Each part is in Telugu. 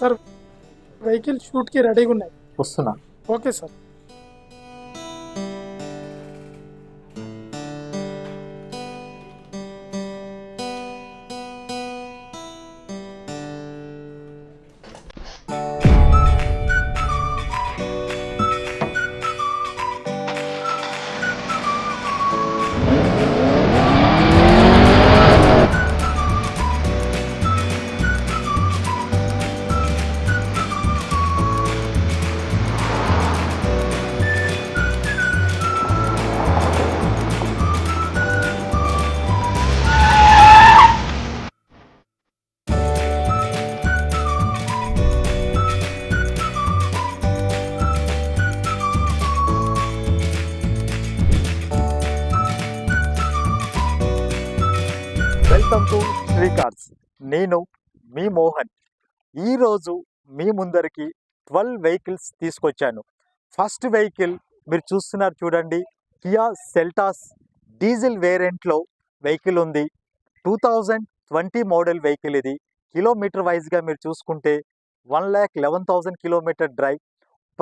సార్ వెహికల్ షూట్కి రెడీగా ఉన్నాయి వస్తున్నా। Okay sir welcome to Sri Cars నేను మీ మోహన్. ఈరోజు మీ ముందరికి ట్వెల్వ్ వెహికల్స్ తీసుకొచ్చాను. ఫస్ట్ వెహికల్ మీరు చూస్తున్నారు చూడండి కియా సెల్టాస్ డీజిల్ వేరియంట్లో వెహికల్ ఉంది. Two thousand twenty model vehicle ఇది. కిలోమీటర్ వైజ్గా మీరు చూసుకుంటే one lakh eleven thousand kilometre drive.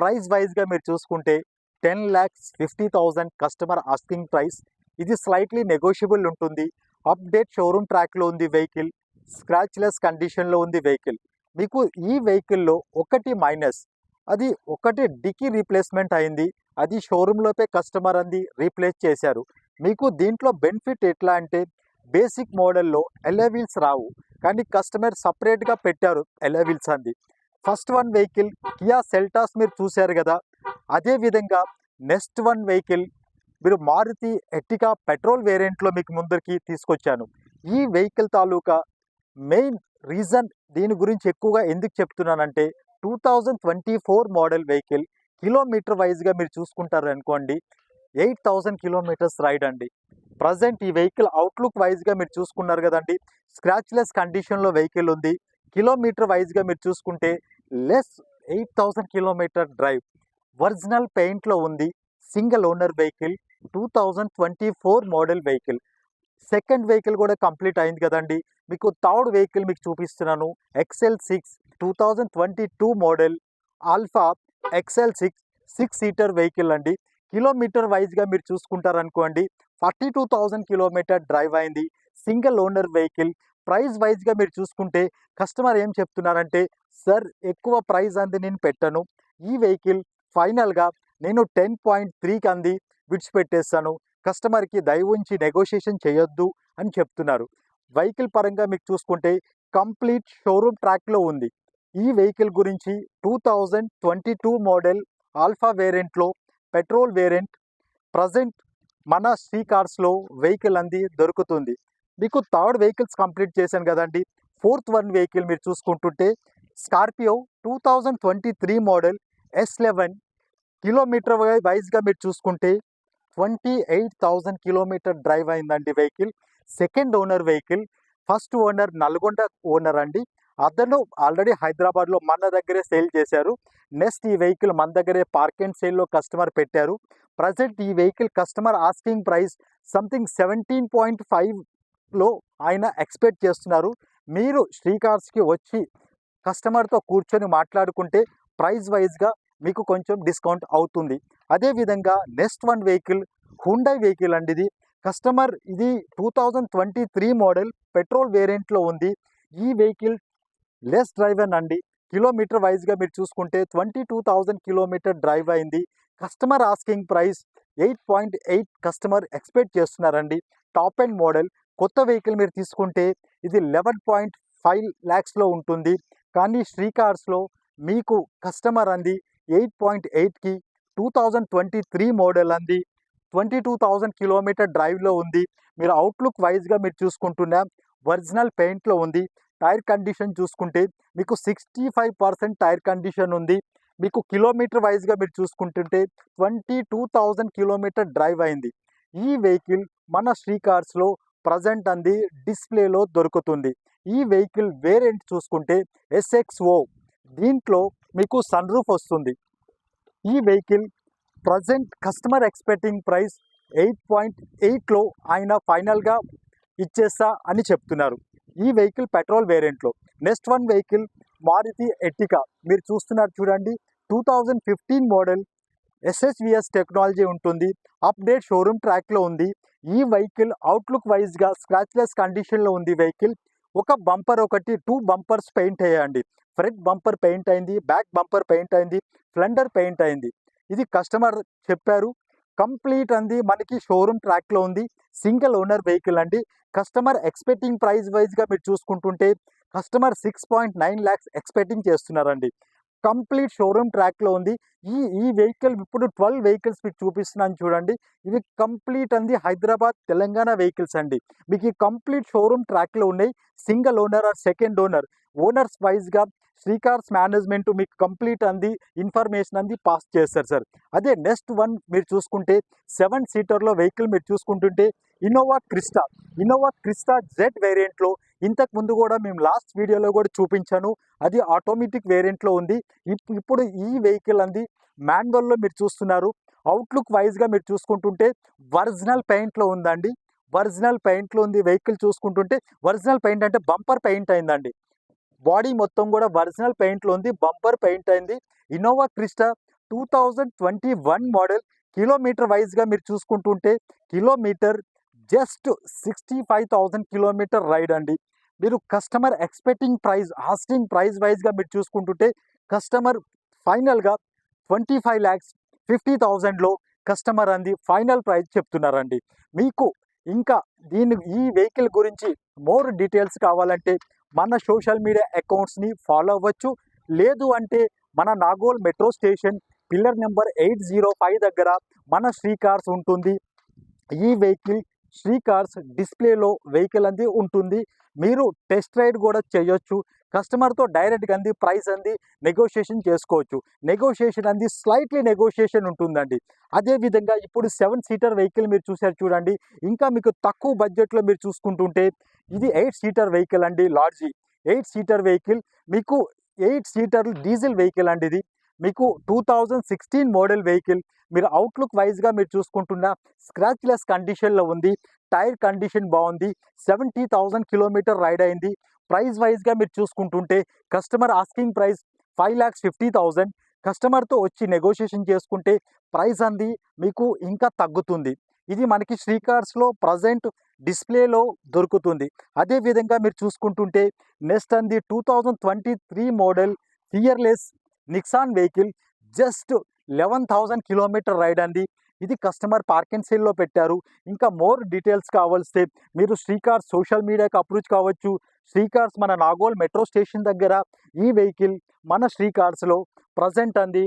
Price వైజ్గా మీరు చూసుకుంటే ten lakhs fifty thousand customer asking price. ఇది స్లైట్లీ నెగోషియబుల్ ఉంటుంది. అప్డేట్ షోరూమ్ ట్రాక్లో ఉంది వెహికల్ స్క్రాచ్లెస్ కండిషన్లో ఉంది వెహికల్. మీకు ఈ వెహికల్లో ఒకటి మైనస్ అది ఒకటి డికి రీప్లేస్మెంట్ అయింది అది షోరూంలోపే కస్టమర్ అంది రీప్లేస్ చేశారు. మీకు దీంట్లో బెనిఫిట్ ఎట్లా అంటే బేసిక్ మోడల్లో ఎలవీల్స్ రావు కానీ కస్టమర్ సపరేట్గా పెట్టారు ఎలవీల్స్ అంది. First one vehicle Kia Seltos మీరు చూశారు కదా అదే విధంగా నెక్స్ట్ వన్ వెహికల్ మీరు మారుతి ఎట్టికా పెట్రోల్ వేరియంట్లో మీకు ముందరికి తీసుకొచ్చాను. ఈ వెహికల్ తాలూకా మెయిన్ రీజన్ దీని గురించి ఎక్కువగా ఎందుకు చెప్తున్నానంటే two thousand twenty four model vehicle kilometre వైజ్గా మీరు చూసుకుంటారు అనుకోండి ఎయిట్ థౌజండ్ కిలోమీటర్స్ రైడ్ అండి. ప్రజెంట్ ఈ వెహికల్ అవుట్లుక్ వైజ్గా మీరు చూసుకున్నారు కదండి స్క్రాచ్లెస్ కండిషన్లో వెహికల్ ఉంది. కిలోమీటర్ వైజ్గా మీరు చూసుకుంటే less eight thousand kilometre drive original పెయింట్లో ఉంది. Single owner vehicle two thousand twenty four model vehicle second vehicle కూడా కంప్లీట్ అయింది కదండి. మీకు థర్డ్ వెహికల్ మీకు చూపిస్తున్నాను. XL six two thousand twenty two model Alpha XL six six seater vehicle అండి. కిలోమీటర్ వైజ్గా మీరు చూసుకుంటారు అనుకోండి forty two thousand kilometre drive అయింది సింగిల్ ఓనర్ వెహికల్ ప్రైస్ వైజ్గా మీరు చూసుకుంటే కస్టమర్ ఏం చెప్తున్నారంటే సార్ ఎక్కువ ప్రైస్ అంది నేను పెట్టను. ఈ వెహికల్ ఫైనల్గా నేను టెన్ పాయింట్ త్రీకి అంది విడిచిపెట్టేస్తాను కస్టమర్కి దయ ఉంచి నెగోషియేషన్ చేయొద్దు అని చెప్తున్నారు. వెహికల్ పరంగా మీకు చూసుకుంటే కంప్లీట్ షోరూమ్ ట్రాక్లో ఉంది. ఈ వెహికల్ గురించి two thousand twenty two model Alpha వేరియంట్లో petrol variant present మన సీ కార్స్లో వెహికల్ అంది దొరుకుతుంది. మీకు థర్డ్ వెహికల్స్ కంప్లీట్ చేశాను కదండి ఫోర్త్ వన్ వెహికల్ మీరు చూసుకుంటుంటే Scorpio two thousand twenty three model S eleven kilometre వైజ్గా మీరు చూసుకుంటే twenty eight thousand kilometre drive అయిందండి vehicle second owner vehicle first owner Nalgonda owner అండి. అతను ఆల్రెడీ హైదరాబాద్లో మన దగ్గరే సేల్ చేశారు. నెక్స్ట్ ఈ వెహికల్ మన దగ్గరే పార్క్ అండ్ సేల్లో కస్టమర్ పెట్టారు. ప్రజెంట్ ఈ vehicle customer asking price something seventeen point ఫైవ్లో ఆయన ఎక్స్పెక్ట్ చేస్తున్నారు. మీరు శ్రీకార్స్కి వచ్చి కస్టమర్తో కూర్చొని మాట్లాడుకుంటే ప్రైస్ వైజ్గా మీకు కొంచెం డిస్కౌంట్ అవుతుంది. అదేవిధంగా next one vehicle Hyundai vehicle అండి ఇది. కస్టమర్ ఇది two thousand twenty three model petrol వేరియంట్లో ఉంది. ఈ వెహికల్ లెస్ డ్రైవర్ అండి. కిలోమీటర్ వైజ్గా మీరు చూసుకుంటే twenty two thousand kilometre drive అయింది. Customer asking price eight point eight customer expect చేస్తున్నారండి. Top end model. కొత్త వెహికల్ మీరు తీసుకుంటే ఇది లెవెన్ పాయింట్ ఫైవ్ ల్యాక్స్లో ఉంటుంది. కానీ శ్రీ కార్స్లో మీకు కస్టమర్ అంది ఎయిట్ పాయింట్ ఎయిట్కి two thousand twenty three model అంది. ట్వంటీ టూ థౌజండ్ కిలోమీటర్ డ్రైవ్లో ఉంది. మీరు అవుట్లుక్ వైజ్గా మీరు చూసుకుంటున్నా ఒరిజినల్ పెయింట్లో ఉంది. టైర్ కండిషన్ చూసుకుంటే మీకు sixty five percent tyre condition ఉంది. మీకు కిలోమీటర్ వైజ్గా మీరు చూసుకుంటుంటే twenty two thousand kilometre drive అయింది. ఈ వెహికల్ మన శ్రీ కార్స్లో ప్రజెంట్ అంది డిస్ప్లేలో దొరుకుతుంది. ఈ వెహికల్ వేరియంట్ చూసుకుంటే ఎస్ఎక్స్ఓ దీంట్లో మీకు సన్ రూఫ్ వస్తుంది. ఈ vehicle present customer expecting price eight point ఎయిట్లో ఆయన ఫైనల్గా ఇచ్చేస్తా అని చెప్తున్నారు. ఈ vehicle petrol వేరియంట్లో next one vehicle Maruti Ertiga మీరు చూస్తున్నారు చూడండి two thousand fifteen model SSVS technology ఉంటుంది. అప్డేట్ షోరూమ్ ట్రాక్లో ఉంది. ఈ వెహికల్ అవుట్లుక్ వైజ్గా స్క్రాచ్లెస్ కండిషన్లో ఉంది వెహికల్ ఒక బంపర్ ఒకటి టూ బంపర్స్ పెయింట్ వేయండి ఫ్రంట్ బంపర్ పెయింట్ అయింది బ్యాక్ బంపర్ పెయింట్ అయింది ఫ్లండర్ పెయింట్ అయింది. ఇది కస్టమర్ చెప్పారు. కంప్లీట్ అంది. మనకి షోరూమ్ ట్రాక్లో ఉంది. సింగిల్ ఓనర్ వెహికల్ అండి. కస్టమర్ ఎక్స్పెక్టింగ్ ప్రైస్ వైజ్గా మీరు చూసుకుంటుంటే customer six point nine lakhs expecting చేస్తున్నారండి. కంప్లీట్ షోరూమ్ ట్రాక్లో ఉంది. ఈ ఈ వెహికల్ ఇప్పుడు ట్వెల్వ్ వెహికల్స్ మీకు చూపిస్తున్నాను చూడండి. ఇవి కంప్లీట్ అంది హైదరాబాద్ తెలంగాణ వెహికల్స్ అండి. మీకు ఈ కంప్లీట్ షోరూమ్ ట్రాక్లో ఉన్నాయి. Single owner or second owner. Owners వైజ్గా శ్రీకార్స్ మేనేజ్మెంట్ మీకు కంప్లీట్ అంది ఇన్ఫర్మేషన్ అంది పాస్ చేస్తారు సార్. అదే నెక్స్ట్ వన్ మీరు చూసుకుంటే సెవెన్ సీటర్లో వెహికల్ మీరు చూసుకుంటుంటే Innova Crysta. Innova Crysta Z వేరియంట్లో ఇంతకు ముందు కూడా మేము లాస్ట్ వీడియోలో కూడా చూపించాను. అది ఆటోమేటిక్ వేరియంట్లో ఉంది. ఇప్- ఇప్పుడు ఈ వెహికల్ అంది మాన్యువల్లో మీరు చూస్తున్నారు. అవుట్లుక్ వైజ్గా మీరు చూసుకుంటుంటే ఒరిజినల్ పెయింట్లో ఉందండి. ఒరిజినల్ పెయింట్లో ఉంది వెహికల్ చూసుకుంటుంటే. ఒరిజినల్ పెయింట్ అంటే బంపర్ పెయింట్ అయిందండి. బాడీ మొత్తం కూడా ఒరిజినల్ పెయింట్లో ఉంది. బంపర్ పెయింట్ అయింది. Innova Crysta two thousand twenty one model. Kilometre వైజ్గా మీరు చూసుకుంటుంటే kilometre just sixty five thousand kilometre ride అండి. మీరు customer expecting price asking price వైజ్గా మీరు చూసుకుంటుంటే కస్టమర్ ఫైనల్గా ట్వంటీ ఫైవ్ ల్యాక్స్ ఫిఫ్టీ థౌజండ్లో కస్టమర్ అంది ఫైనల్ ప్రైస్ చెప్తున్నారండి. మీకు ఇంకా దీని ఈ వెహికల్ గురించి మోర్ డీటెయిల్స్ కావాలంటే మన సోషల్ మీడియా అకౌంట్స్ని ఫాలో అవ్వచ్చు. లేదు అంటే మన Nagole metro station pillar number eight zero five దగ్గర మన శ్రీ కార్స్ ఉంటుంది. ఈ వెహికల్ శ్రీ కార్స్ డిస్ప్లేలో వెహికల్ అంది ఉంటుంది. మీరు టెస్ట్ రైడ్ కూడా చేయొచ్చు. కస్టమర్తో డైరెక్ట్గా అంది ప్రైస్ అంది నెగోషియేషన్ చేసుకోవచ్చు. నెగోషియేషన్ అంది స్లైట్లీ నెగోషియేషన్ ఉంటుందండి. అదేవిధంగా ఇప్పుడు సెవెన్ సీటర్ వెహికల్ మీరు చూసారు చూడండి. ఇంకా మీకు తక్కువ బడ్జెట్లో మీరు చూసుకుంటుంటే ఇది ఎయిట్ సీటర్ వెహికల్ అండి లాడ్జీ ఎయిట్ సీటర్ వెహికల్ మీకు ఎయిట్ సీటర్ డీజిల్ వెహికల్ అండి ఇది. మీకు two thousand sixteen model vehicle మీరు అవుట్లుక్ వైజ్గా మీరు చూసుకుంటున్న స్క్రాచ్లెస్ కండిషన్లో ఉంది టైర్ కండిషన్ బాగుంది సెవెంటీ థౌజండ్ కిలోమీటర్ రైడ్ అయింది. ప్రైస్ వైజ్గా మీరు చూసుకుంటుంటే customer asking price five lakhs fifty thousand కస్టమర్తో వచ్చి నెగోషియేషన్ చేసుకుంటే ప్రైస్ అంది మీకు ఇంకా తగ్గుతుంది. ఇది మనకి శ్రీకార్స్లో ప్రజెంట్ డిస్ప్లేలో దొరుకుతుంది. అదేవిధంగా మీరు చూసుకుంటుంటే నెక్స్ట్ అంది two thousand twenty three model fearless Nexon vehicle just eleven thousand kilometre ride అంది. ఇది కస్టమర్ పార్క్ అండ్ సేల్లో పెట్టారు. ఇంకా మోర్ డీటెయిల్స్ కావాల్స్తే మీరు శ్రీకార్ సోషల్ మీడియాకి అప్రోచ్ కావచ్చు. శ్రీకార్స్ మన నాగోల్ మెట్రో స్టేషన్ దగ్గర ఈ వెహికల్ మన శ్రీకార్స్లో ప్రజెంట్ అంది.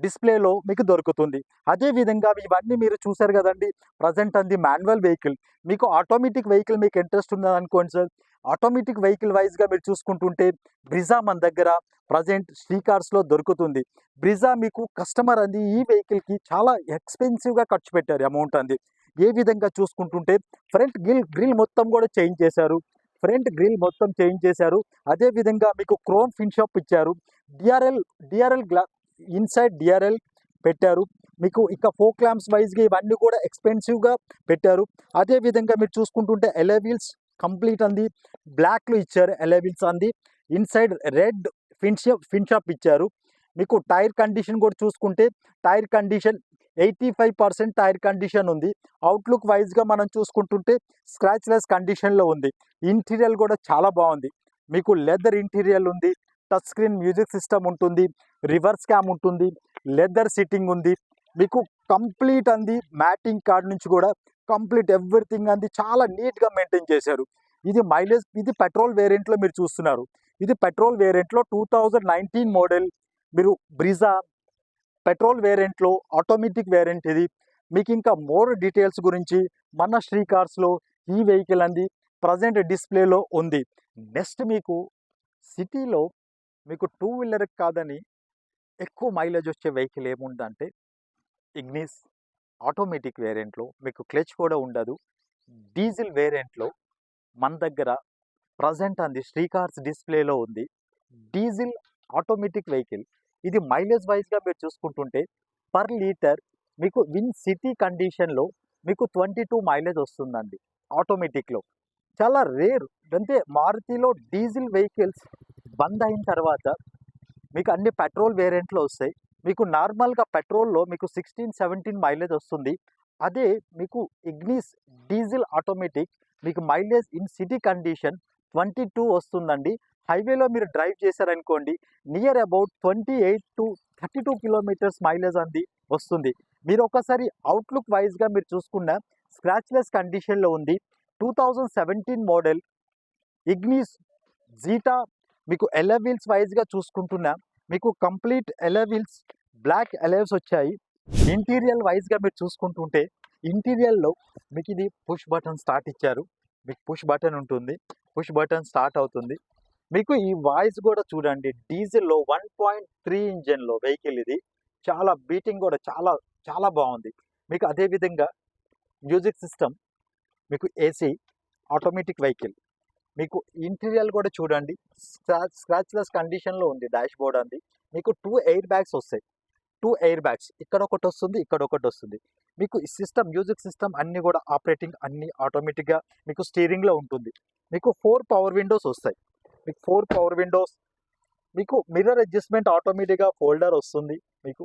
డిస్ప్లేలో మీకు దొరుకుతుంది. అదేవిధంగా ఇవన్నీ మీరు చూసారు కదండి. ప్రజెంట్ అంది మాన్యువల్ వెహికల్ మీకు ఆటోమేటిక్ వెహికల్ మీకు ఇంట్రెస్ట్ ఉందని అనుకోండి సార్ ఆటోమేటిక్ వెహికల్ వైజ్గా మీరు చూసుకుంటుంటే బ్రిజా మన దగ్గర ప్రజెంట్ శ్రీకార్స్లో దొరుకుతుంది. బ్రిజా మీకు కస్టమర్ అంది ఈ వెహికల్కి చాలా ఎక్స్పెన్సివ్గా ఖర్చు పెట్టారు అమౌంట్ అంది. ఏ విధంగా చూసుకుంటుంటే ఫ్రంట్ గ్రిల్ గ్రిల్ మొత్తం కూడా చేంజ్ చేశారు. ఫ్రంట్ గ్రిల్ మొత్తం చేంజ్ చేశారు. అదే విధంగా మీకు క్రోమ్ ఫిన్ షాప్ ఇచ్చారు. డిఆర్ఎల్ డిఆర్ఎల్ గ్లా ఇన్సైడ్ డిఆర్ఎల్ పెట్టారు. మీకు ఇక ఫోక్ ల్యాంప్స్ వైజ్గా ఇవన్నీ కూడా ఎక్స్పెన్సివ్గా పెట్టారు. అదే విధంగా మీరు చూసుకుంటుంటే ఎలవీల్స్ కంప్లీట్ అంది. బ్లాక్లో ఇచ్చారు ఎలెవిల్స్ అంది. Inside red finish finish ఇచ్చారు. మీకు టైర్ కండిషన్ కూడా చూసుకుంటే tyre condition eighty five percent tyre condition ఉంది. అవుట్లుక్ వైజ్గా మనం చూసుకుంటుంటే స్క్రాచ్లెస్ కండిషన్లో ఉంది. ఇంటీరియర్ కూడా చాలా బాగుంది. మీకు లెదర్ ఇంటీరియర్ ఉంది. టచ్ స్క్రీన్ మ్యూజిక్ సిస్టమ్ ఉంటుంది. రివర్స్ క్యామ్ ఉంటుంది. లెదర్ సిట్టింగ్ ఉంది. మీకు కంప్లీట్ అంది మ్యాటింగ్ కార్డ్ నుంచి కూడా కంప్లీట్ ఎవ్రీథింగ్ అంది. చాలా నీట్గా మెయింటైన్ చేశారు. ఇది మైలేజ్ ఇది పెట్రోల్ వేరియంట్లో మీరు చూస్తున్నారు. ఇది పెట్రోల్ వేరియంట్లో టూ థౌజండ్ నైన్టీన్ మోడల్. మీరు బ్రిజా పెట్రోల్ వేరియంట్లో ఆటోమేటిక్ వేరియంట్ ఇది. మీకు ఇంకా మోర్ డీటెయిల్స్ గురించి మన శ్రీ కార్స్లో ఈ వెహికల్ అంది. ప్రజెంట్ డిస్ప్లేలో ఉంది. నెక్స్ట్ మీకు సిటీలో మీకు టూ వీలర్ కాదని ఎక్కువ మైలేజ్ వచ్చే వెహికల్ ఏముందంటే ఇగ్నిస్. ఆటోమేటిక్ వేరియంట్లో మీకు క్లచ్ కూడా ఉండదు. డీజిల్ వేరియంట్లో మన దగ్గర ప్రజెంట్ అంది శ్రీకార్స్ డిస్ప్లేలో ఉంది. Diesel automatic vehicle. ఇది మైలేజ్ వైజ్గా మీరు చూసుకుంటుంటే పర్ లీటర్ మీకు విన్ సిటీ కండిషన్లో మీకు ట్వంటీ టూ మైలేజ్ వస్తుందండి ఆటోమేటిక్లో. చాలా రేర్ అంటే మారుతిలో డీజిల్ వెహికల్స్ బంద్ అయిన తర్వాత మీకు అన్ని పెట్రోల్ వేరియంట్లో వస్తాయి. మీకు నార్మల్గా పెట్రోల్లో మీకు సిక్స్టీన్ సెవెంటీన్ మైలేజ్ వస్తుంది. అదే మీకు ఇగ్నిస్ డీజిల్ ఆటోమేటిక్ మీకు mileage in city condition twenty two వస్తుందండి. హైవేలో మీరు డ్రైవ్ చేశారనుకోండి near about twenty eight to thirty two kilometres mileage అంది వస్తుంది. మీరు ఒకసారి అవుట్లుక్ వైజ్గా మీరు చూసుకున్న స్క్రాచ్లెస్ కండిషన్లో ఉంది. Two thousand seventeen model Ignis Zeta మీకు ఎలవీల్స్ వైజ్గా చూసుకుంటున్నా మీకు కంప్లీట్ ఎలవీల్స్ బ్లాక్ ఎలవ్స్ వచ్చాయి. ఇంటీరియల్ వైజ్గా మీరు చూసుకుంటుంటే ఇంటీరియల్లో మీకు ఇది పుష్ బటన్ స్టార్ట్ ఇచ్చారు. మీకు పుష్ బటన్ ఉంటుంది. పుష్ బటన్ స్టార్ట్ అవుతుంది. మీకు ఈ వాయిస్ కూడా చూడండి. డీజిల్లో వన్ పాయింట్ త్రీ ఇంజన్లో వెహికల్ ఇది. చాలా బీటింగ్ కూడా చాలా చాలా బాగుంది. మీకు అదేవిధంగా మ్యూజిక్ సిస్టమ్ మీకు ఏసీ ఆటోమేటిక్ వెహికల్. మీకు ఇంటీరియర్ కూడా చూడండి. స్క్రాచ్ స్క్రాచ్లెస్ కండిషన్లో ఉంది డాష్ బోర్డ్ అంది. మీకు టూ ఎయిర్ బ్యాగ్స్ వస్తాయి. టూ ఎయిర్ బ్యాగ్స్ ఇక్కడ ఒకటి వస్తుంది ఇక్కడ ఒకటి వస్తుంది. మీకు ఈ సిస్టమ్ మ్యూజిక్ సిస్టమ్ అన్ని కూడా ఆపరేటింగ్ అన్ని ఆటోమేటిక్గా మీకు స్టీరింగ్లో ఉంటుంది. మీకు ఫోర్ పవర్ విండోస్ వస్తాయి. మీకు ఫోర్ పవర్ విండోస్ మీకు మిర్రర్ అడ్జస్ట్మెంట్ ఆటోమేటిక్గా ఫోల్డర్ వస్తుంది మీకు.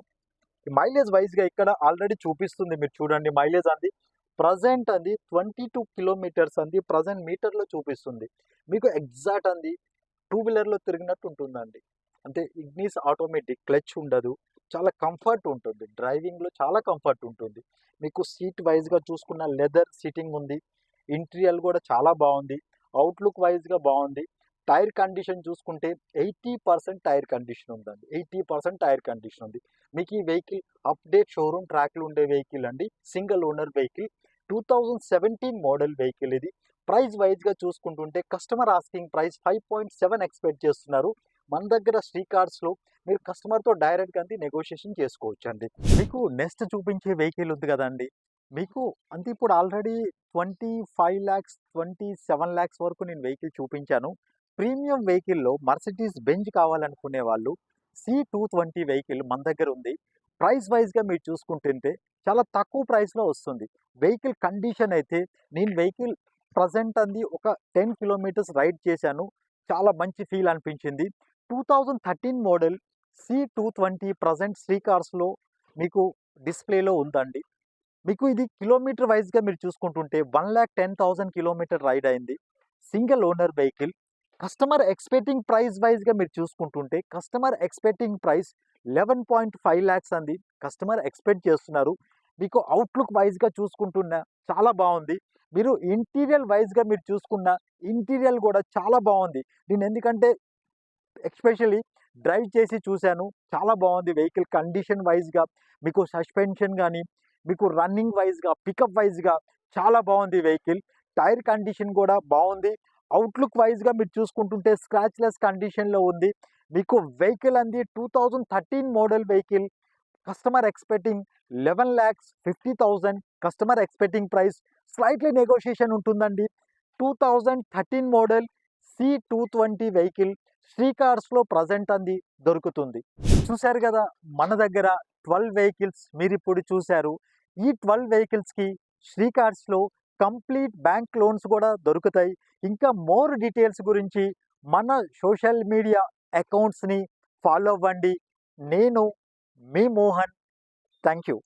మైలేజ్ వైజ్గా ఇక్కడ ఆల్రెడీ చూపిస్తుంది మీరు చూడండి మైలేజ్ అంది. ప్రజెంట్ అంది ట్వంటీ టూ కిలోమీటర్స్ అంది ప్రజెంట్ మీటర్లో చూపిస్తుంది. మీకు ఎగ్జాక్ట్ అంది టూ వీలర్లో తిరిగినట్టు ఉంటుందండి. అంటే ఇగ్నిస్ ఆటోమేటిక్ క్లచ్ ఉండదు చాలా కంఫర్ట్ ఉంటుంది. డ్రైవింగ్లో చాలా కంఫర్ట్ ఉంటుంది. మీకు సీట్ వైజ్గా చూసుకున్న లెదర్ సీటింగ్ ఉంది ఇంటీరియర్ కూడా చాలా బాగుంది అవుట్లుక్ వైజ్గా బాగుంది. టైర్ కండిషన్ చూసుకుంటే ఎయిటీ పర్సెంట్ టైర్ కండిషన్ ఉందండి. ఎయిటీ పర్సెంట్ టైర్ కండిషన్ ఉంది. మీకు ఈ వెహికల్ అప్డేట్ షోరూమ్ ట్రాక్లు ఉండే వెహికల్ అండి single owner vehicle. Two thousand seventeen model vehicle ఇది. ప్రైస్ వైజ్గా చూసుకుంటుంటే customer asking price five point seven expect చేస్తున్నారు. మన దగ్గర శ్రీ కార్డ్స్లో మీరు కస్టమర్తో డైరెక్ట్గా అంది నెగోషియేషన్ చేసుకోవచ్చు అండి. మీకు నెక్స్ట్ చూపించే వెహికల్ ఉంది కదండి మీకు అంటే ఇప్పుడు already twenty five lakhs twenty seven lakhs వరకు నేను వెహికల్ చూపించాను. ప్రీమియం వెహికల్లో మర్సిడీస్ బెంజ్ కావాలనుకునే వాళ్ళు సి టూ ట్వంటీ వెహికల్ మన దగ్గర ఉంది. ప్రైస్ వైజ్గా మీరు చూసుకుంటుంటే చాలా తక్కువ ప్రైస్లో వస్తుంది. వెహికల్ కండిషన్ అయితే నేను వెహికల్ ప్రజెంట్ అంది ఒక టెన్ కిలోమీటర్స్ రైడ్ చేశాను. చాలా మంచి ఫీల్ అనిపించింది. Two thousand thirteen model C two twenty present Shri కార్స్లో మీకు డిస్ప్లేలో ఉందండి. మీకు ఇది కిలోమీటర్ వైజ్గా మీరు చూసుకుంటుంటే one lakh ten thousand kilometre ride అయింది. Single owner vehicle. Customer expecting price వైజ్గా మీరు చూసుకుంటుంటే customer expecting price eleven point five lakhs అంది. కస్టమర్ ఎక్స్పెక్ట్ చేస్తున్నారు. మీకు అవుట్లుక్ వైజ్గా చూసుకుంటున్నా చాలా బాగుంది మీరు ఇంటీరియర్ వైజ్గా మీరు చూసుకున్న ఇంటీరియర్ కూడా చాలా బాగుంది నేను ఎందుకంటే ఎస్పెషల్లీ డ్రైవ్ చేసి చూశాను. చాలా బాగుంది వెహికల్ కండిషన్ వైజ్గా. మీకు సస్పెన్షన్ కానీ మీకు రన్నింగ్ వైజ్గా పికప్ వైజ్గా చాలా బాగుంది వెహికల్. టైర్ కండిషన్ కూడా బాగుంది అవుట్లుక్ వైజ్గా మీరు చూసుకుంటుంటే స్క్రాచ్లెస్ కండిషన్లో ఉంది. మీకు వెహికల్ అంది two thousand thirteen model vehicle customer expecting eleven lakhs fifty thousand customer expecting price slightly negotiation ఉంటుందండి. Two thousand thirteen model C two twenty vehicle Sri కార్స్లో present అంది దొరుకుతుంది. చూశారు కదా మన దగ్గర ట్వెల్వ్ వెహికల్స్ మీరు ఇప్పుడు చూశారు. ఈ ట్వెల్వ్ వెహికల్స్కి శ్రీ కార్స్లో కంప్లీట్ బ్యాంక్ లోన్స్ కూడా దొరుకుతాయి. ఇంకా మోర్ డీటెయిల్స్ గురించి మన సోషల్ మీడియా అకౌంట్స్ని ఫాలో అవ్వండి. నేను మీ మోహన్. Thank you